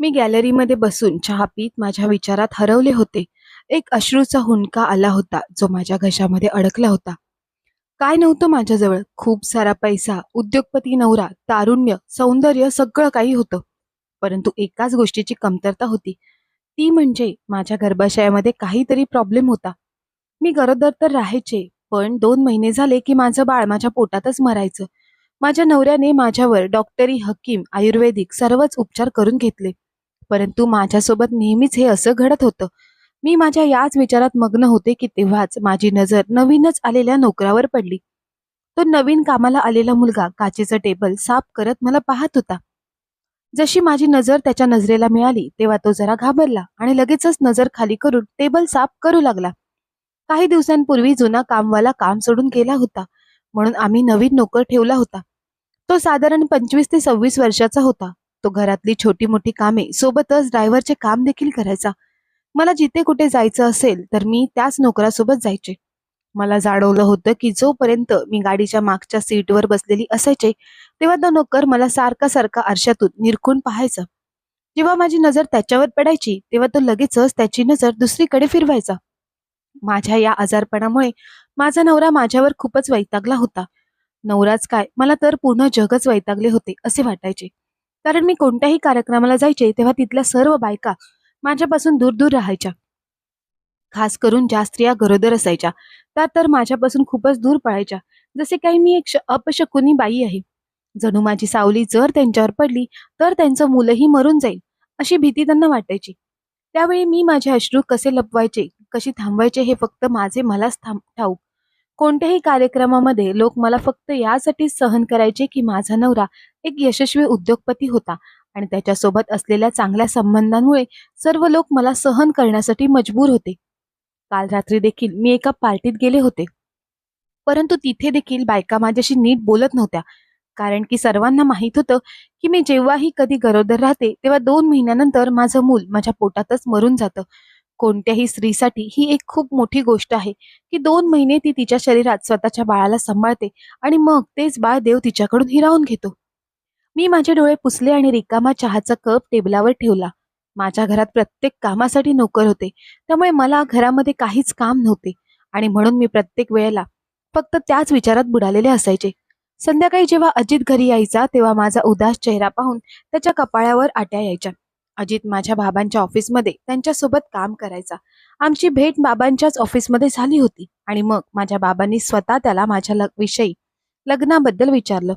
मी गॅलरीमध्ये बसून चहा पीत माझ्या विचारात हरवले होते. एक अश्रूचा हुंडका आला होता जो माझ्या घशामध्ये अडकला होता. काय नव्हतं माझ्याजवळ? खूप सारा पैसा उद्योगपती नवरा तारुण्य सौंदर्य सगळं काही होतं. परंतु एकाच गोष्टीची कमतरता होती. ती म्हणजे माझ्या गर्भाशयामध्ये काहीतरी प्रॉब्लेम होता. मी गरोदर तर राहायचे पण दोन महिने झाले की माझं बाळ माझ्या पोटातच मरायचं. माझ्या नवऱ्याने माझ्यावर डॉक्टरी हकीम आयुर्वेदिक सर्वच उपचार करून घेतले. परंतु माझ्यासोबत नेहमीच हे असं घडत होतं. मी माझ्या याच विचारात मग्न होते की तेव्हाच माझी नजर नवीनच आलेल्या नोकरावर पडली. तो नवीन कामाला आलेला मुलगा काचेचं टेबल साफ करत मला पाहत होता. जशी माझी नजर त्याच्या नजरेला मिळाली तेव्हा तो जरा घाबरला आणि लगेचच नजर खाली करून टेबल साफ करू लागला. काही दिवसांपूर्वी जुना कामवाला काम सोडून गेला होता म्हणून आम्ही नवीन नोकर ठेवला होता. तो साधारण पंचवीस ते सव्वीस वर्षाचा होता. तो घरातली छोटी मोठी कामे सोबतच ड्रायव्हरचे काम देखील करायचा. मला जिथे कुठे जायचं असेल तर मी त्याच नोकरासोबत जायचे. मला जाणवलं होतं की जोपर्यंत मी गाडीच्या मागच्या सीटवर बसलेली असायचे तेव्हा तो नोकर मला सारखा सारखा आरशातून निरखून पाहायचा. जेव्हा माझी नजर त्याच्यावर पडायची तेव्हा तो लगेचच त्याची नजर दुसरीकडे फिरवायचा. माझ्या या आजारपणामुळे माझा नवरा माझ्यावर खूपच वैतागला होता. नवराच काय मला तर पूर्ण जगच वैतागले होते असे वाटायचे. कारण मी कोणत्याही कार्यक्रमाला जायचे तेव्हा तिथल्या सर्व बायका माझ्यापासून दूर दूर राहायच्या. खास करून ज्या स्त्रिया गरोदर असायच्या त्या तर माझ्यापासून खूपच दूर पळायच्या. जसे काही मी एक श- अपशकुनी बाई आहे. जणू माझी सावली जर त्यांच्यावर पडली तर त्यांचं मुलंही मरून जाईल अशी भीती त्यांना वाटायची. त्यावेळी मी माझे अश्रू कसे लपवायचे कशी थांबवायचे हे फक्त माझे मलाच थांब ठाऊक. कोणत्याही कार्यक्रमामध्ये लोक मला फक्त यासाठी सहन करायचे की माझा नवरा एक यशस्वी उद्योगपती होता आणि त्याच्यासोबत असलेल्या चांगल्या संबंधांमुळे सर्व लोक मला सहन करण्यासाठी मजबूर होते. काल रात्री देखील मी एका पार्टीत गेले होते. परंतु तिथे देखील बायका माझ्याशी नीट बोलत नव्हत्या कारण की सर्वांना माहीत होतं की मी जेव्हाही कधी गरोदर राहते तेव्हा दोन महिन्यानंतर माझं मूल माझ्या पोटातच मरून जातं. कोणत्याही स्त्रीसाठी ही एक खूप मोठी गोष्ट आहे की दोन महिने ती तिच्या शरीरात स्वतःच्या बाळाला सांभाळते आणि मग तेच बाळ देव तिच्याकडून हिरावून घेतो. मी माझे डोळे पुसले आणि रिकामा चहाचा कप टेबलावर ठेवला. माझ्या घरात प्रत्येक कामासाठी नोकर होते. त्यामुळे मला घरामध्ये काहीच काम नव्हते. आणि म्हणून मी प्रत्येक वेळेला फक्त त्याच विचारात बुडालेले असायचे. संध्याकाळी जेव्हा अजित घरी यायचा तेव्हा माझा उदास चेहरा पाहून त्याच्या कपाळावर आट्या यायच्या. अजित माझ्या बाबांच्या ऑफिसमध्ये त्यांच्यासोबत काम करायचा. आमची भेट बाबांच्याच ऑफिसमध्ये झाली होती आणि मग माझ्या बाबांनी स्वतः त्याला माझ्या लग विषयी लग्नाबद्दल विचारलं.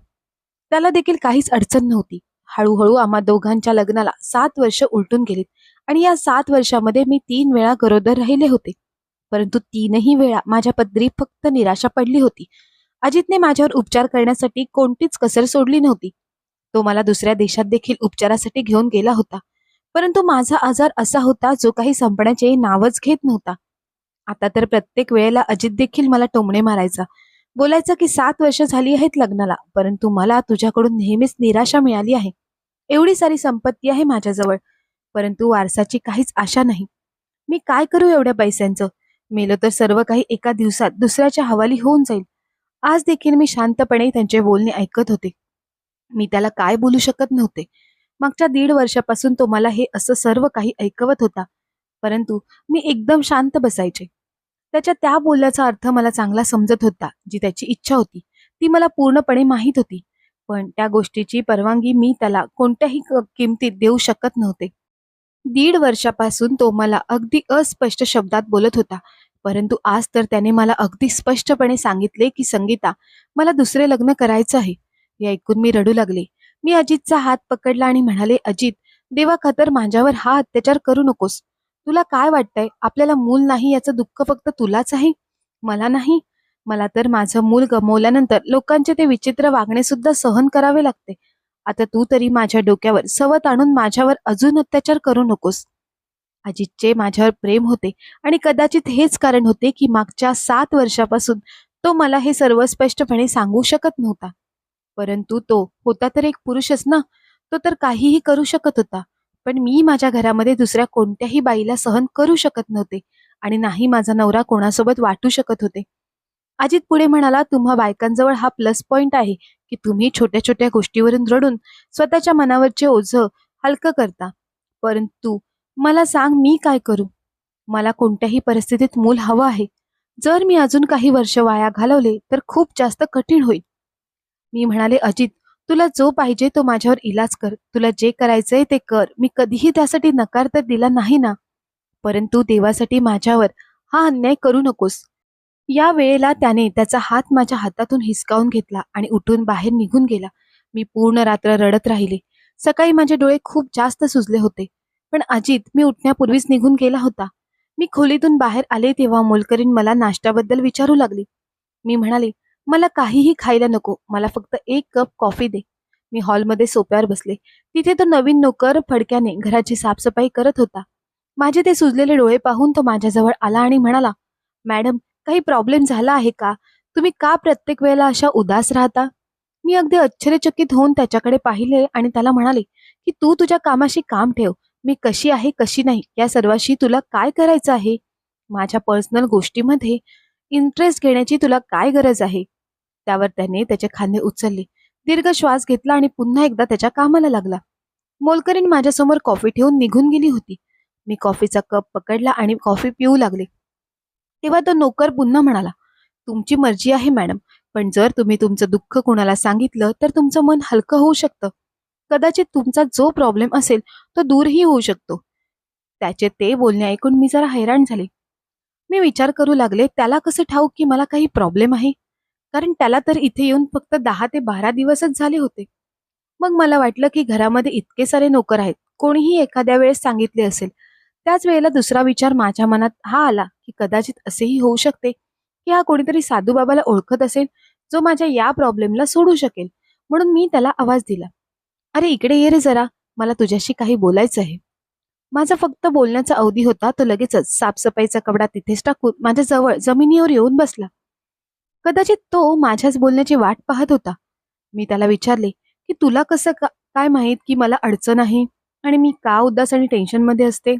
त्याला देखील काहीच अडचण नव्हती. हळूहळू आम्हा दोघांच्या लग्नाला सात वर्ष उलटून गेलीत आणि या सात वर्षामध्ये मी तीन वेळा गरोदर राहिले होते. परंतु तीनही वेळा माझ्या पदरी फक्त निराशा पडली होती. अजितने माझ्यावर उपचार करण्यासाठी कोणतीच कसर सोडली नव्हती. तो मला दुसऱ्या देशात देखील उपचारासाठी घेऊन गेला होता. परंतु माझा आजार असा होता जो काही संपण्याचे नावच घेत नव्हता. आता तर प्रत्येक वेळेला अजित देखील मला टोमणे मारायचा. बोलायचा की सात वर्ष झाली आहेत लग्नाला परंतु मला तुझ्याकडून नेहमीच निराशा मिळाली आहे. एवढी सारी संपत्ती आहे माझ्याजवळ परंतु वारसाची काहीच आशा नाही. मी काय करू एवढ्या पैशांचं? मेलं तर सर्व काही एका दिवसात दुसऱ्याच्या हवाली होऊन जाईल. आज देखील मी शांतपणे त्यांचे बोलणे ऐकत होते. मी त्याला काय बोलू शकत नव्हते? मागच्या दीड वर्षापासून तो मला हे असं सर्व काही ऐकवत होता. परंतु मी एकदम शांत बसायचे. त्याच्या त्या बोलण्याचा अर्थ मला चांगला समजत होता जी त्याची इच्छा होती. ती मला पूर्णपणे माहीत होती. पण त्या गोष्टीची परवानगी मी त्याला कोणत्याही क- किमतीत देऊ शकत नव्हते. दीड वर्षापासून तो मला अगदी अस्पष्ट शब्दात बोलत होता. परंतु आज तर त्याने मला अगदी स्पष्टपणे सांगितले की संगीता मला दुसरे लग्न करायचं आहे. हे ऐकून मी रडू लागले. मी अजितचा हात पकडला आणि म्हणाले अजित देवा खतर माझ्यावर हा अत्याचार करू नकोस. तुला काय वाटतंय? आपल्याला मूल नाही याचं दुःख फक्त तुलाच आहे? मला नाही. मला तर माझं मूल गमवल्यानंतर लोकांचे ते विचित्र वागणे सुद्धा सहन करावे लागते. आता तू तरी माझ्या डोक्यावर सवत आणून माझ्यावर अजून अत्याचार करू नकोस. अजितचे माझ्यावर प्रेम होते आणि कदाचित हेच कारण होते की मागच्या सात वर्षापासून तो मला हे सर्व स्पष्टपणे सांगू शकत नव्हता. परंतु तो होता तर एक पुरुषच ना? तो तर काहीही करू शकत होता. पण मी माझ्या घरामध्ये दुसऱ्या कोणत्याही बाईला सहन करू शकत नव्हते आणि नाही माझा नवरा कोणासोबत वाटू शकत होते. अजित पुढे म्हणाला तुम्हा बायकांजवळ हा प्लस पॉइंट आहे की तुम्ही छोट्या छोट्या गोष्टीवरून रडून स्वतःच्या मनावरचे ओझं हलकं करता. परंतु मला सांग मी काय करू? मला कोणत्याही परिस्थितीत मूल हवं आहे. जर मी अजून काही वर्ष वाया घालवले तर खूप जास्त कठीण होईल. मी म्हणाले अजित तुला जो पाहिजे तो माझ्यावर इलाज कर. तुला जे करायचंय ते कर. मी कधीही त्यासाठी नकार तर दिला नाही ना. परंतु देवासाठी माझ्यावर हा अन्याय करू नकोस. या वेळेला त्याने त्याचा हात माझ्या हातातून हिसकावून घेतला आणि उठून बाहेर निघून गेला. मी पूर्ण रात्र रडत राहिले. सकाळी माझे डोळे खूप जास्त सुजले होते. पण अजित मी उठण्यापूर्वीच निघून गेला होता. मी खोलीतून बाहेर आले तेव्हा मोलकरीन मला नाश्त्याबद्दल विचारू लागली. मी म्हणाले मला काहीही खायला नको. मला फक्त एक कप कॉफी दे. मी हॉलमध्ये सोप्यावर बसले. तिथे तो नवीन नोकर फडक्याने घराची साफसफाई करत होता. माझे ते सुजलेले डोळे पाहून तो माझ्याजवळ आला आणि म्हणाला मॅडम काही प्रॉब्लेम झाला आहे का? तुम्ही का प्रत्येक वेळेला अशा उदास राहता? मी अगदी आश्चर्यचकित होऊन त्याच्याकडे पाहिले आणि त्याला म्हणाले की तू तुझ्या कामाशी काम ठेव. मी कशी आहे कशी नाही? या सर्वाशी तुला काय करायचं आहे? माझ्या पर्सनल गोष्टीमध्ये इंटरेस्ट घेण्याची तुला काय गरज आहे? त्यावर त्याने त्याचे खांदे उचलले. दीर्घ श्वास घेतला आणि पुन्हा एकदा त्याच्या कामाला लागला. मोलकरीन माझ्यासमोर कॉफी ठेवून निघून गेली होती. मी कॉफीचा कप पकडला आणि कॉफी पिऊ लागले. तेव्हा तो नोकर पुन्हा म्हणाला तुमची मर्जी आहे मॅडम पण जर तुम्ही तुमचं दुःख कोणाला सांगितलं तर तुमचं मन हलकं होऊ शकतं. कदाचित तुमचा जो प्रॉब्लेम असेल तो दूरही होऊ शकतो. त्याचे ते बोलणे ऐकून मी जरा हैराण झाले. मी विचार करू लागले त्याला कसं ठाऊक की मला काही प्रॉब्लेम आहे? कारण त्याला तर इथे येऊन फक्त दहा ते बारा दिवसच झाले होते. मग मला वाटलं की घरामध्ये इतके सारे नोकर आहेत कोणीही एखाद्या वेळेस सांगितले असेल. त्याच वेळेला दुसरा विचार माझ्या मनात हा आला की कदाचित असेही होऊ शकते की हा कोणीतरी साधूबाबाला ओळखत असेल जो माझ्या या प्रॉब्लेमला सोडू शकेल. म्हणून मी त्याला आवाज दिला. अरे इकडे ये रे जरा. मला तुझ्याशी काही बोलायचं आहे. माझा फक्त बोलण्याचा अवधी होता तो लगेचच साफसफाईचा कपडा तिथेच टाकून माझ्या जवळ जमिनीवर येऊन बसला. कदाचित तो माझ्याच बोलण्याची वाट पाहत होता. मी त्याला विचारले की तुला कसं का काय माहीत की मला अडचण आहे आणि मी का उदास आणि टेन्शनमध्ये असते?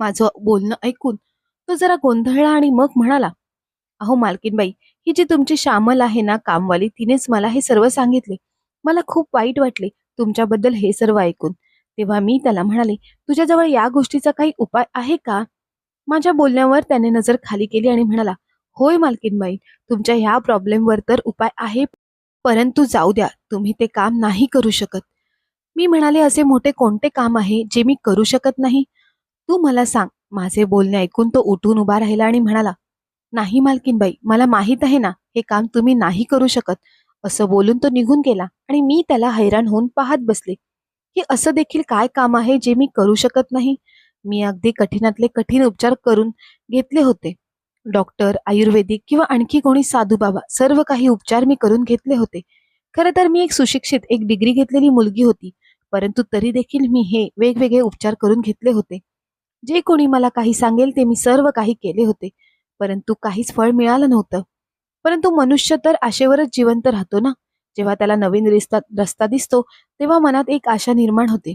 माझं बोलणं ऐकून तो जरा गोंधळला आणि मग म्हणाला अहो मालकीनबाई ही जी तुमची श्यामल आहे ना कामवाली तिनेच मला हे सर्व सांगितले. मला खूप वाईट वाटले तुमच्याबद्दल हे सर्व ऐकून. तेव्हा मी त्याला म्हणाले तुझ्याजवळ या गोष्टीचा काही उपाय आहे का? माझ्या बोलण्यावर त्याने नजर खाली केली आणि म्हणाला होय मालकीनबाई तुमच्या ह्या प्रॉब्लेमवर तर उपाय आहे परंतु जाऊ द्या तुम्ही ते काम नाही करू शकत. मी म्हणाले असे मोठे कोणते काम आहे जे मी करू शकत नाही? तू मला सांग. माझे बोलणे ऐकून तो उठून उभा राहिला आणि म्हणाला नाही मालकीनबाई मला माहीत आहे ना हे काम तुम्ही नाही करू शकत. असं बोलून तो निघून गेला आणि मी त्याला हैराण होऊन पाहत बसले. की असं देखील काय काम आहे जे मी करू शकत नाही? मी अगदी कठीणातले कठीण उपचार करून घेतले होते. डॉक्टर आयुर्वेदिक किंवा आणखी कोणी साधू बाबा सर्व काही उपचार मी करून घेतले होते. खरं तर मी एक सुशिक्षित एक डिग्री घेतलेली मुलगी होती परंतु तरी देखील मी हे वेगवेगळे उपचार करून घेतले होते. जे कोणी मला काही सांगेल ते मी सर्व काही केले होते परंतु काहीच फळ मिळालं नव्हतं. परंतु मनुष्य तर आशेवरच जिवंत राहतो ना? जेव्हा त्याला नवीन रिस्ता रस्ता दिसतो तेव्हा मनात एक आशा निर्माण होते.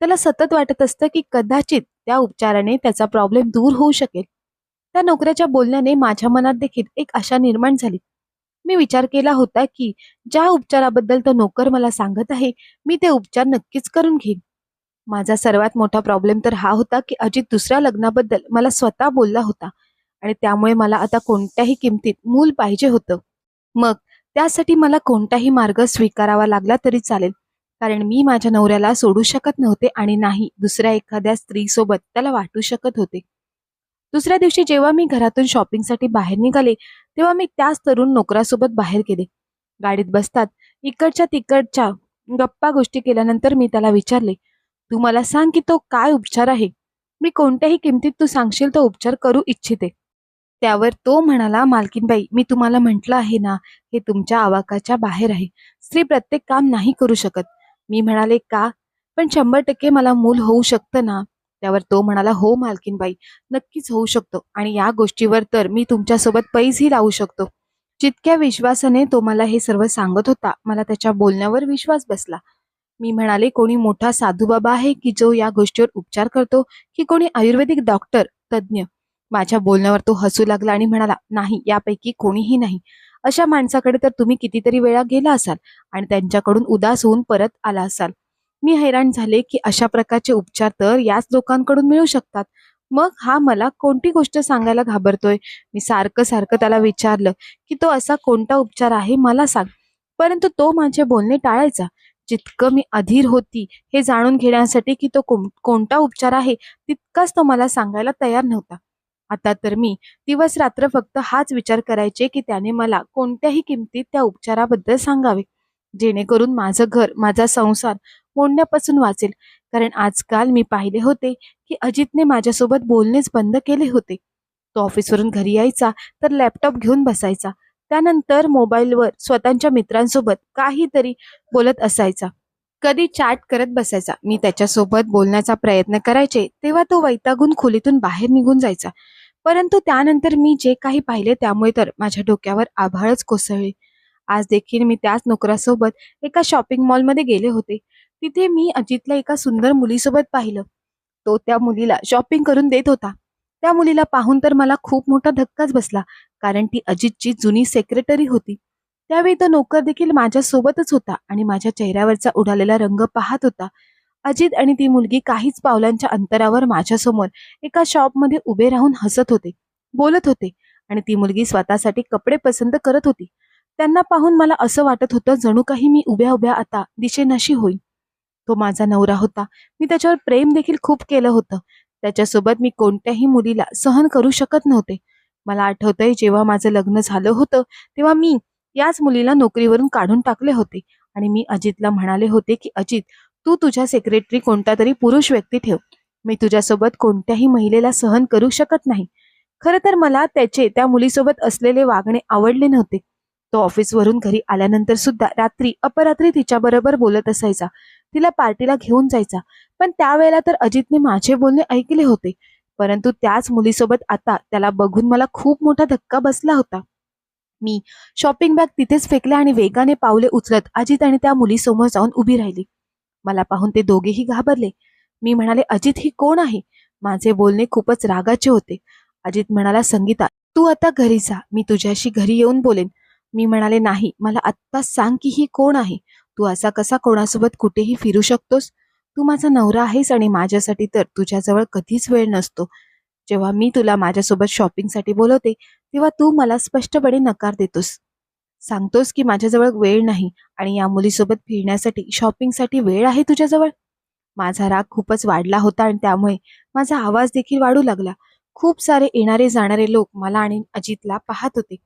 त्याला सतत वाटत असतं की कदाचित त्या उपचाराने त्याचा प्रॉब्लेम दूर होऊ शकेल. त्या नोकऱ्याच्या बोलण्याने माझ्या मनात देखील एक आशा निर्माण झाली. मी विचार केला होता की ज्या उपचाराबद्दल तो नोकर मला सांगत आहे मी ते उपचार नक्कीच करून घेईन. माझा सर्वात मोठा प्रॉब्लेम तर हा होता की अजित दुसऱ्या लग्नाबद्दल मला स्वतः बोलला होता आणि त्यामुळे मला आता कोणत्याही किमतीत मूल पाहिजे होतं. मग त्यासाठी मला कोणताही मार्ग स्वीकारावा लागला तरी चालेल. कारण मी माझ्या नवऱ्याला सोडू शकत नव्हते आणि नाही दुसऱ्या एखाद्या स्त्रीसोबत त्याला वाटू शकत होते. दुसऱ्या दिवशी जेव्हा मी घरातून शॉपिंगसाठी बाहेर निघाले तेव्हा मी त्याच तरुण नोकरासोबत बाहेर गेले. गाडीत बसतात इकडच्या तिकडच्या गप्पा गोष्टी केल्यानंतर मी त्याला विचारले तू मला सांग की तो काय उपचार आहे? मी कोणत्याही किमतीत तू सांगशील तो उपचार करू इच्छिते. त्यावर तो म्हणाला मालकीनबाई मी तुम्हाला म्हटलं आहे ना हे तुमच्या आवाकाच्या बाहेर आहे. स्त्री प्रत्येक काम नाही करू शकत. मी म्हणाले का? पण शंभर टक्के मला मूल होऊ शकतं ना? त्यावर तो म्हणाला हो मालकीनबाई नक्कीच होऊ शकतो आणि या गोष्टीवर तर मी तुमच्यासोबत पैसही लावू शकतो. जितक्या विश्वासाने तो मला हे सर्व सांगत होता मला त्याच्या बोलण्यावर विश्वास बसला. मी म्हणाले कोणी मोठा साधूबाबा आहे की जो या गोष्टीवर उपचार करतो की कोणी आयुर्वेदिक डॉक्टर तज्ज्ञ माझ्या बोलण्यावर तो हसू लागला आणि म्हणाला नाही यापैकी कोणीही नाही. अशा माणसाकडे तर तुम्ही कितीतरी वेळा गेला असाल आणि त्यांच्याकडून उदास होऊन परत आला असाल. मी हैराण झाले की अशा प्रकारचे उपचार तर याच लोकांकडून मिळू शकतात. मग हा मला कोणती गोष्ट सांगायला घाबरतोय? मी सारखं सारखं त्याला विचारलं की तो असा कोणता उपचार आहे? मला सांग. परंतु तो माझे बोलणे टाळायचा. जितकं मी अधीर होती हे जाणून घेण्यासाठी की तो कोणता उपचार आहे तितकाच तो मला सांगायला तयार नव्हता. आता तर मी दिवस रात्र फक्त हाच विचार करायचे की त्याने मला कोणत्याही किमतीत त्या उपचाराबद्दल सांगावे. जेणेकरून माझं घर माझा संसार मोडण्यापासून वाचेल. कारण आजकाल मी पाहिले होते की अजितने माझ्यासोबत बोलणेच बंद केले होते. तो ऑफिसवरून घरी यायचा तर लॅपटॉप घेऊन बसायचा. त्यानंतर मोबाईलवर स्वतःच्या मित्रांसोबत काहीतरी बोलत असायचा. कधी चॅट करत बसायचा. मी त्याच्यासोबत बोलण्याचा प्रयत्न करायचे तेव्हा तो वैतागून खोलीतून बाहेर निघून जायचा. परंतु त्यानंतर मी जे काही पाहिले त्यामुळे तर माझ्या डोक्यावर आभाळच कोसळले. आज देखील मी त्याच नोकरासोबत एका शॉपिंग मॉलमध्ये गेले होते. तिथे मी अजितला एका सुंदर मुलीसोबत पाहिलं. तो त्या मुलीला शॉपिंग करून देत होता. त्या मुलीला पाहून तर मला खूप मोठा धक्काच बसला कारण ती अजितची जुनी सेक्रेटरी होती. त्यावेळी तो नोकर देखील माझ्यासोबतच होता आणि माझ्या चेहऱ्यावरचा उडालेला रंग पाहत होता. अजित आणि ती मुलगी काहीच पावलांच्या अंतरावर माझ्यासमोर एका शॉपमध्ये उभे राहून हसत होते बोलत होते आणि ती मुलगी स्वतःसाठी कपडे पसंत करत होती. त्यांना पाहून मला असं वाटत होतं जणू काही मी उभ्या उभ्या आता दिशेनशी होईल तो माझा नवरा होता. मी त्याच्यावर प्रेम देखील खूप केलं होतं. त्याच्यासोबत मी कोणत्याही मुलीला सहन करू शकत नव्हते. मला आठवतंय जेव्हा माझं लग्न झालं होतं तेव्हा मी याच मुलीला नोकरीवरून काढून टाकले होते आणि मी अजितला म्हणाले होते की अजित तू तुझ्या सेक्रेटरी कोणता तरी पुरुष व्यक्ती ठेव. मी तुझ्यासोबत कोणत्याही महिलेला सहन करू शकत नाही. खरं तर मला त्याचे त्या मुलीसोबत असलेले वागणे आवडले नव्हते. तो ऑफिसवरून घरी आल्यानंतर सुद्धा रात्री अपरात्री तिच्याबरोबर बोलत असायचा. तिला पार्टीला घेऊन जायचा. पण त्यावेळेला तर अजितने माझे बोलणे ऐकले होते. परंतु त्याच मुलीसोबत आता त्याला बघून मला खूप मोठा धक्का बसला होता. मी शॉपिंग बॅग तिथेच फेकल्या आणि वेगाने पावले उचलत अजित आणि त्या मुलीसमोर जाऊन उभी राहिली. मला पाहून ते दोघेही घाबरले. मी म्हणाले अजित ही कोण आहे? माझे बोलणे खूपच रागाचे होते. अजित म्हणाला संगीता तू आता घरी जा. मी तुझ्याशी घरी येऊन बोलेन. मी म्हणाले नाही मला आत्ता सांग की ही कोण आहे. तू असा कसा कोणासोबत कुठेही फिरू शकतोस? तू माझा नवरा आहेस आणि माझ्यासाठी तर तुझ्याजवळ कधीच वेळ नसतो. जेव्हा मी तुला माझ्यासोबत शॉपिंगसाठी बोलवते तेव्हा तू मला स्पष्टपणे नकार देतोस. सांगतोस की माझ्याजवळ वेळ नाही आणि या मुलीसोबत फिरण्यासाठी शॉपिंगसाठी वेळ आहे तुझ्याजवळ? माझा राग खूपच वाढला होता आणि त्यामुळे माझा आवाज देखील वाढू लागला. खूप सारे येणारे जाणारे लोक मला आणि अजितला पाहत होते.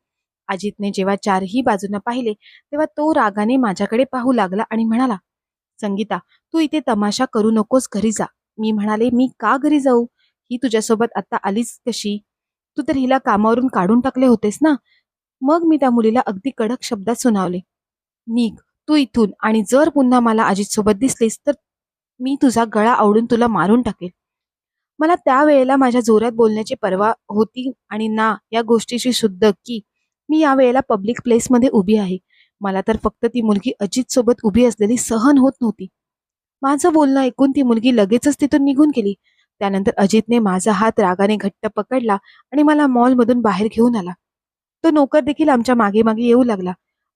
अजितने जेव्हा चारही बाजूंना पाहिले तेव्हा तो रागाने माझ्याकडे पाहू लागला आणि म्हणाला संगीता तू इथे तमाशा करू नकोस घरी जा. मी म्हणाले मी का घरी जाऊ? ही तुझ्यासोबत आता आलीच कशी तू तर हिला कामावरून काढून टाकले होतेस ना? मग मी त्या मुलीला अगदी कडक शब्दात सुनावले. निघ तू इथून आणि जर पुन्हा मला अजितसोबत दिसलीस तर मी तुझा गळा आवडून तुला मारून टाकेल. मला त्यावेळेला माझ्या जोरात बोलण्याची पर्वा होती आणि ना या गोष्टीची शुद्ध की मी या वेळेला पब्लिक प्लेसमध्ये उभी आहे. मला तर फक्त ती मुलगी अजित सोबत उभी असलेली सहन होत नव्हती. माझं बोलणं ऐकून ती मुलगी लगेचच तिथून निघून गेली. त्यानंतर अजितने माझा हात रागाने घट्ट पकडला आणि मला मॉलमधून बाहेर घेऊन आला. तो नोकर देखील आमच्या मागे मागे येऊ लागला.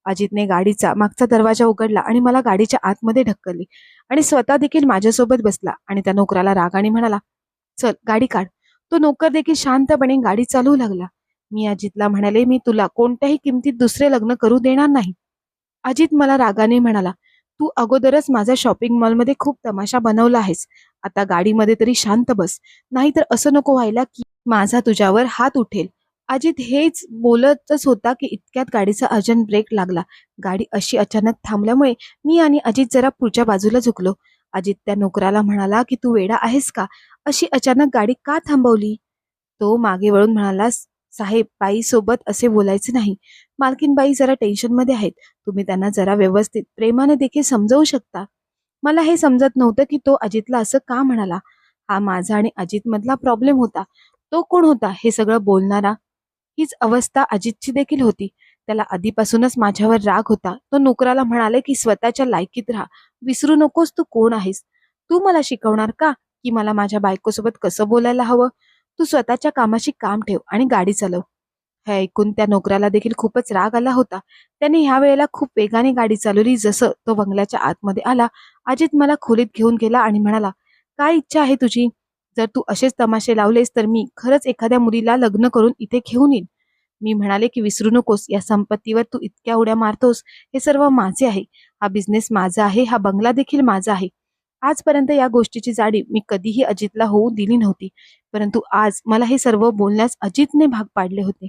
अजितने गाडीचा मागचा दरवाजा उघडला आणि मला गाडीच्या आतमध्ये ढकलली आणि स्वतः देखील माझ्यासोबत बसला आणि त्या नोकराला रागाने म्हणाला चल गाडी काढ. तो नोकर देखील शांतपणे गाडी चालवू लागला. मी अजितला म्हणाले मी तुला कोणत्याही किमतीत दुसरे लग्न करू देणार नाही. अजित मला रागाने म्हणाला तू अगोदरच माझ्या शॉपिंग मॉलमध्ये खूप तमाशा बनवला आहेस. आता गाडीमध्ये तरी शांत बस. नाहीतर असं नको व्हायला की माझा तुझ्यावर हात उठेल. अजित हेच बोलतच होता की इतक्यात गाडीचा अर्जंट ब्रेक लागला. गाडी अशी अचानक थांबल्यामुळे मी आणि अजित जरा पुढच्या बाजूला झुकलो. अजित त्या नोकराला म्हणाला की तू वेडा आहेस का? अशी अचानक गाडी का थांबवली? तो मागे वळून म्हणाला साहेब बाई सोबत असे बोलायचे नाही. मालकीन बाई जरा टेन्शनमध्ये आहेत. तुम्ही त्यांना जरा व्यवस्थित प्रेमाने देखील समजवू शकता. मला हे समजत नव्हतं की तो अजितला असं का म्हणाला. हा माझा आणि अजित मधला प्रॉब्लेम होता. तो कोण होता हे सगळं बोलणारा हीच अवस्था अजितची देखील होती. त्याला आधीपासूनच माझ्यावर राग होता. तो नोकराला म्हणाले की स्वतःच्या लायकीत राहा. विसरू नकोस तू कोण आहेस? तू मला शिकवणार का? की मला माझ्या बायकोसोबत कसं बोलायला हवं? तू स्वतःच्या कामाशी काम ठेव आणि गाडी चालव. हे ऐकून त्या नोकराला देखील खूपच राग आला होता. त्याने ह्या वेळेला खूप वेगाने गाडी चालवली. जसं तो बंगल्याच्या आतमध्ये आला अजित मला खोलीत घेऊन गेला आणि म्हणाला काय इच्छा आहे तुझी? जर तू असेच तमाशे लावलेस तर मी खरंच एखाद्या मुलीला लग्न करून इथे घेऊन येईन. मी म्हणाले की विसरू नकोस या संपत्तीवर तू इतक्या उड्या मारतोस. हे सर्व माझे आहे. हा बिझनेस माझा आहे. हा बंगला देखील माझा आहे. आजपर्यंत या गोष्टीची जाडी मी कधीही अजितला होऊ दिली नव्हती. परंतु आज मला हे सर्व बोलण्यास अजितने भाग पाडले होते.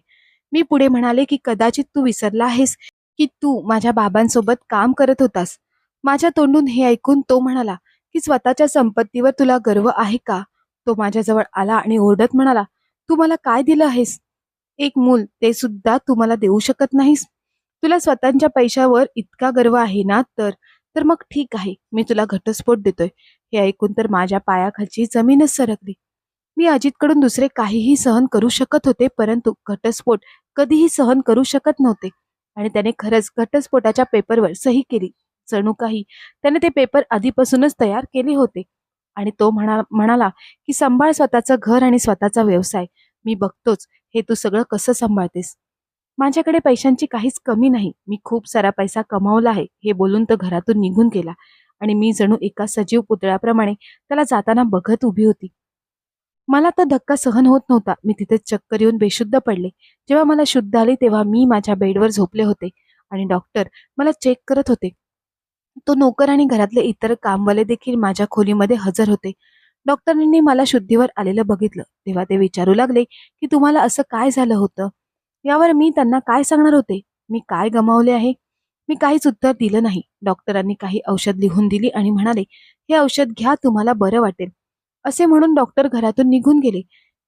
मी पुढे म्हणाले की कदाचित तू विसरला आहेस की तू माझ्या बाबांसोबत काम करत होतास. माझ्या तोंडून हे ऐकून तो म्हणाला की स्वतःच्या संपत्तीवर तुला गर्व आहे का? तो माझ्याजवळ आला आणि ओरडत म्हणाला तू मला काय दिलं आहेस? एक मूल ते सुद्धा तू मला देऊ शकत नाहीस. तुला स्वतःच्या पैशावर इतका गर्व आहे ना तर? तर मग ठीक आहे मी तुला घटस्फोट देतोय. हे ऐकून तर माझ्या पायाखालची जमीनच सरकली. मी अजितकडून दुसरे काहीही सहन करू शकत होते परंतु घटस्फोट कधीही सहन करू शकत नव्हते. आणि त्याने खरंच घटस्फोटाच्या पेपरवर सही केली. जणू काही त्याने ते पेपर आधीपासूनच तयार केले होते. आणि तो म्हणा म्हणाला की सांभाळ स्वतःचं घर आणि स्वतःचा व्यवसाय. मी बघतोच हे तू सगळं कसं सांभाळतेस? माझ्याकडे पैशांची काहीच कमी नाही. मी खूप सारा पैसा कमावला आहे. हे बोलून तो घरातून निघून गेला आणि मी जणू एका सजीव पुतळ्याप्रमाणे त्याला जाताना बघत उभी होती. मला तर धक्का सहन होत नव्हता. मी तिथे चक्कर येऊन बेशुद्ध पडले. जेव्हा मला शुद्ध आले तेव्हा मी माझ्या बेडवर झोपले होते आणि डॉक्टर मला चेक करत होते. तो नोकर आणि घरातले इतर कामवाले देखील माझ्या खोलीमध्ये हजर होते. डॉक्टरांनी मला शुद्धीवर आलेलं बघितलं. तेव्हा ते विचारू लागले की तुम्हाला असं काय झालं होतं? यावर मी त्यांना काय सांगणार होते? मी काय गमावले आहे? मी काहीच उत्तर दिलं नाही. डॉक्टरांनी काही औषध लिहून दिली आणि म्हणाले हे औषध घ्या तुम्हाला बरं वाटेल. असे म्हणून डॉक्टर घरातून निघून गेले.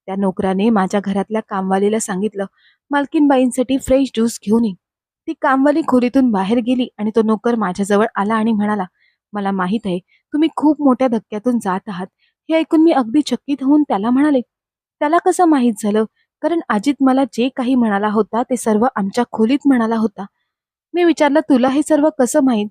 त्या नोकराने माझ्या घरातल्या कामवालीला सांगितलं मालकीनबाईंसाठी फ्रेश ज्यूस घेऊन ये. ती कामवाली खोलीतून बाहेर गेली आणि तो नोकर माझ्याजवळ आला आणि म्हणाला मला माहीत आहे तुम्ही खूप मोठ्या धक्क्यातून जात आहात. हे ऐकून मी अगदी चकित होऊन त्याला म्हणाले त्याला कसं माहीत झालं? कारण अजित मला जे काही म्हणाला होता ते सर्व आमच्या खोलीत म्हणाला होता. मी विचारलं तुला हे सर्व कसं माहीत?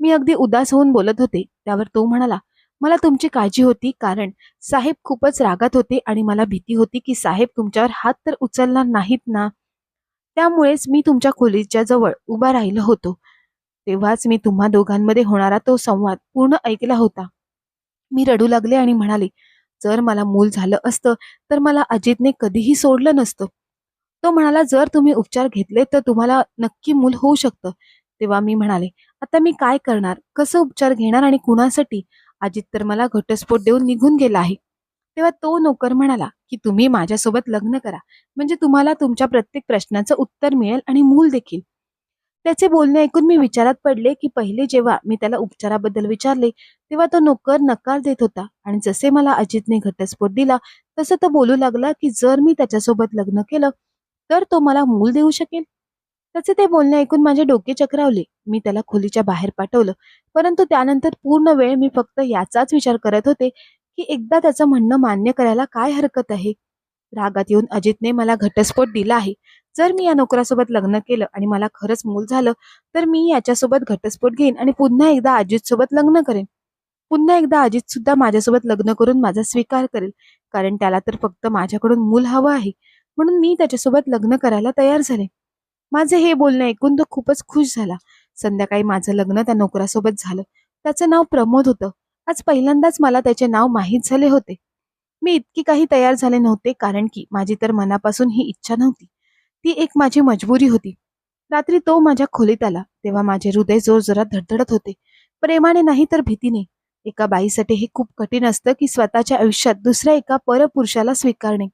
मी अगदी उदास होऊन बोलत होते. त्यावर तो म्हणाला मला तुमची काळजी होती कारण साहेब खूपच रागात होते आणि मला भीती होती की साहेब तुमच्यावर हात तर उचलणार नाहीत ना? त्यामुळेच मी तुमच्या खोलीच्या जवळ उभा राहिलो होतो. तेव्हाच मी तुम्हा दोघांमध्ये होणारा तो संवाद पूर्ण ऐकला होता. मी रडू लागले आणि म्हणाले जर मला मूल झालं असतं तर मला अजितने कधीही सोडलं नसतं तो म्हणाला जर तुम्ही उपचार घेतले तर तुम्हाला नक्की मूल होऊ शकतं तेव्हा मी म्हणाले आता मी काय करणार? कसं उपचार घेणार आणि कुणासाठी? अजित तर मला घटस्फोट देऊन निघून गेला आहे. तेव्हा तो नोकर म्हणाला की तुम्ही माझ्यासोबत लग्न करा. म्हणजे तुम्हाला तुमच्या प्रत्येक प्रश्नाचं उत्तर मिळेल आणि मूल देखील. त्याचे बोलणे ऐकून मी विचारात पडले की पहिले जेव्हा मी त्याला उपचाराबद्दल विचारले तेव्हा तो नोकर नकार देत होता आणि जसे मला अजितने घटस्फोट दिला तसं तो बोलू लागला की जर मी त्याच्यासोबत लग्न केलं तर तो मला मूल देऊ शकेल. त्याचे ते बोलणे ऐकून माझे डोके चक्रावले. मी त्याला खोलीच्या बाहेर पाठवलं. परंतु त्यानंतर पूर्ण वेळ मी फक्त याचाच विचार करत होते की एकदा त्याचं म्हणणं मान्य करायला काय हरकत आहे? रागात येऊन अजितने मला घटस्फोट दिला आहे. जर मी या नोकरासोबत लग्न केलं आणि मला खरंच मूल झालं तर मी याच्यासोबत घटस्फोट घेईन आणि पुन्हा एकदा अजित सोबत लग्न करेन. पुन्हा एकदा अजित सुद्धा माझ्यासोबत लग्न करून माझा स्वीकार करेल कारण त्याला तर फक्त माझ्याकडून मूल हवं आहे. म्हणून मी त्याच्यासोबत लग्न करायला तयार झाले. माझे हे बोलणं ऐकून तो खूपच खुश झाला. संध्याकाळी माझं लग्न त्या नोकरासोबत झालं. त्याचं नाव प्रमोद होतं. आज पहिल्यांदाच मला त्याचे नाव माहीत झाले होते. मी इतकी काही तयार झाले नव्हते कारण की माझी तर मनापासून ही इच्छा नव्हती. ती एक माझी मजबुरी होती. रात्री तो माझ्या खोलीत आला तेव्हा माझे हृदय जोर जोरात धडधडत होते. प्रेमाने नाही तर भीतीने. एका बाईसाठी हे खूप कठीण असतं की स्वतःच्या आयुष्यात दुसऱ्या एका परपुरुषाला स्वीकारणे.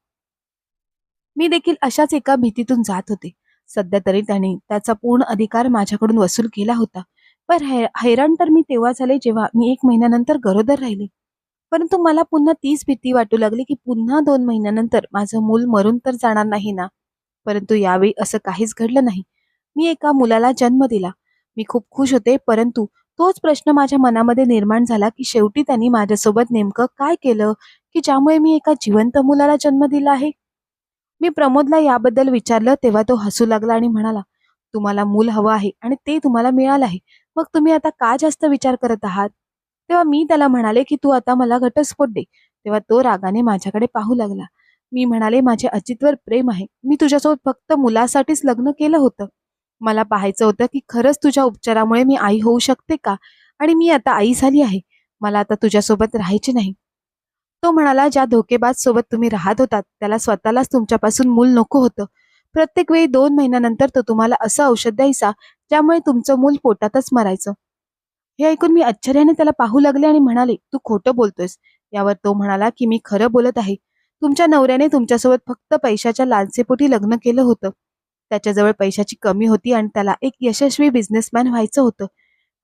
मी देखील अशाच एका भीतीतून जात होते. सध्या तरी त्याने त्याचा पूर्ण अधिकार माझ्याकडून वसूल केला होता. पण है हैराण तर मी तेव्हा झाले जेव्हा मी एक महिन्यानंतर गरोदर राहिले. परंतु मला पुन्हा तीच भीती वाटू लागली की पुन्हा दोन महिन्यानंतर माझं मूल मरून तर जाणार नाही ना? परंतु यावेळी असं काहीच घडलं नाही. मी एका मुलाला जन्म दिला. मी खूप खुश होते परंतु तोच प्रश्न माझ्या मनामध्ये निर्माण झाला की शेवटी त्यांनी माझ्यासोबत नेमकं काय केलं की ज्यामुळे मी एका जिवंत मुलाला जन्म दिला आहे? मी प्रमोदला याबद्दल विचारलं तेव्हा तो हसू लागला आणि म्हणाला तुम्हाला मूल हवं आहे आणि ते तुम्हाला मिळालं आहे. मग तुम्ही आता का जास्त विचार करत आहात? तेव्हा मी त्याला म्हणाले की तू आता मला घटस्फोट दे. तेव्हा तो रागाने माझ्याकडे पाहू लागला. मी म्हणाले माझे अजितवर प्रेम आहे. मी तुझ्यासोबत फक्त मुलासाठीच लग्न केलं होतं. मला पाहायचं होतं की खरंच तुझ्या उपचारामुळे मी आई होऊ शकते का? आणि मी आता आई झाली आहे. मला आता तुझ्यासोबत राहायचे नाही. तो म्हणाला ज्या धोकेबाज सोबत तुम्ही राहत होतात त्याला स्वतःलाच तुमच्यापासून मूल नको होतं. प्रत्येक वेळी दोन महिन्यानंतर तो तुम्हाला असं औषध द्यायचा ज्यामुळे तुमचं मूल पोटातच मरायचं. हे ऐकून मी आश्चर्याने त्याला पाहू लागले आणि म्हणाले तू खोटं बोलतोयस. यावर तो म्हणाला की मी खरं बोलत आहे. तुमच्या नवऱ्याने तुमच्यासोबत फक्त पैशाच्या लालसेपोटी लग्न केलं होतं. त्याच्याजवळ पैशाची कमी होती आणि त्याला एक यशस्वी बिझनेसमॅन व्हायचं होतं.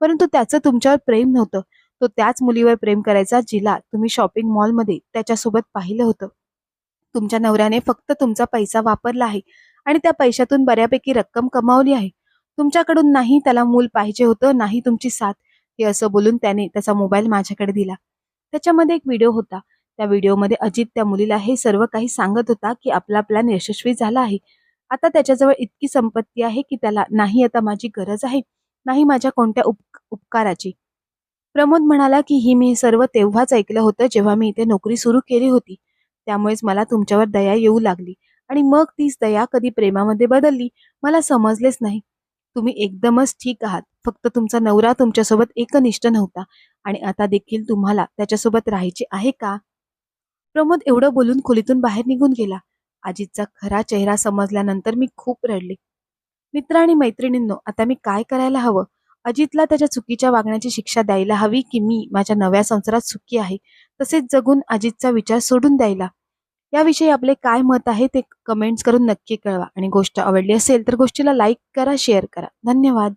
परंतु त्याचं तुमच्यावर प्रेम नव्हतं. तो त्याच मुलीवर प्रेम करायचा जिला तुम्ही शॉपिंग मॉलमध्ये त्याच्यासोबत पाहिलं होतं. तुमच्या नवऱ्याने फक्त तुमचा पैसा वापरला आहे. आणि त्या पैशातून बऱ्यापैकी रक्कम कमावली आहे. तुमच्याकडून नाही त्याला मूल पाहिजे होतं नाही तुमची साथ हे असं बोलून त्याने त्याचा मोबाईल माझ्याकडे दिला. त्याच्यामध्ये एक व्हिडिओ होता. त्या व्हिडिओमध्ये अजित त्या मुलीला हे सर्व काही सांगत होता की आपला प्लॅन यशस्वी झाला आहे. आता त्याच्याजवळ इतकी संपत्ती आहे की त्याला नाही आता माझी गरज आहे नाही माझ्या कोणत्या उप उपकाराची. प्रमोद म्हणाला की ही मी सर्व तेव्हाच ऐकलं होतं जेव्हा मी इथे नोकरी सुरू केली होती. त्यामुळेच मला तुमच्यावर दया येऊ लागली. आणि मग तीच दया कधी प्रेमामध्ये बदलली मला समजलेच नाही. तुम्ही एकदमच ठीक आहात. फक्त तुमचा नवरा तुमच्यासोबत एकनिष्ठ नव्हता आणि आता देखील तुम्हाला त्याच्यासोबत राहायचे आहे का? प्रमोद एवढं बोलून खोलीतून बाहेर निघून गेला. अजितचा खरा चेहरा समजल्यानंतर मी खूप रडले. मित्र आणि मैत्रिणींनो आता मी काय करायला हवं? अजितला त्याच्या चुकीच्या वागण्याची शिक्षा द्यायला हवी की मी माझ्या नव्या संसारात सुखी आहे? तसेच जगून अजितचा विचार सोडून द्यायला. याविषयी आपले काय मत आहे ते कमेंट्स करून नक्की कळवा. आणि गोष्ट आवडली असेल तर गोष्टीला लाईक करा शेअर करा. धन्यवाद.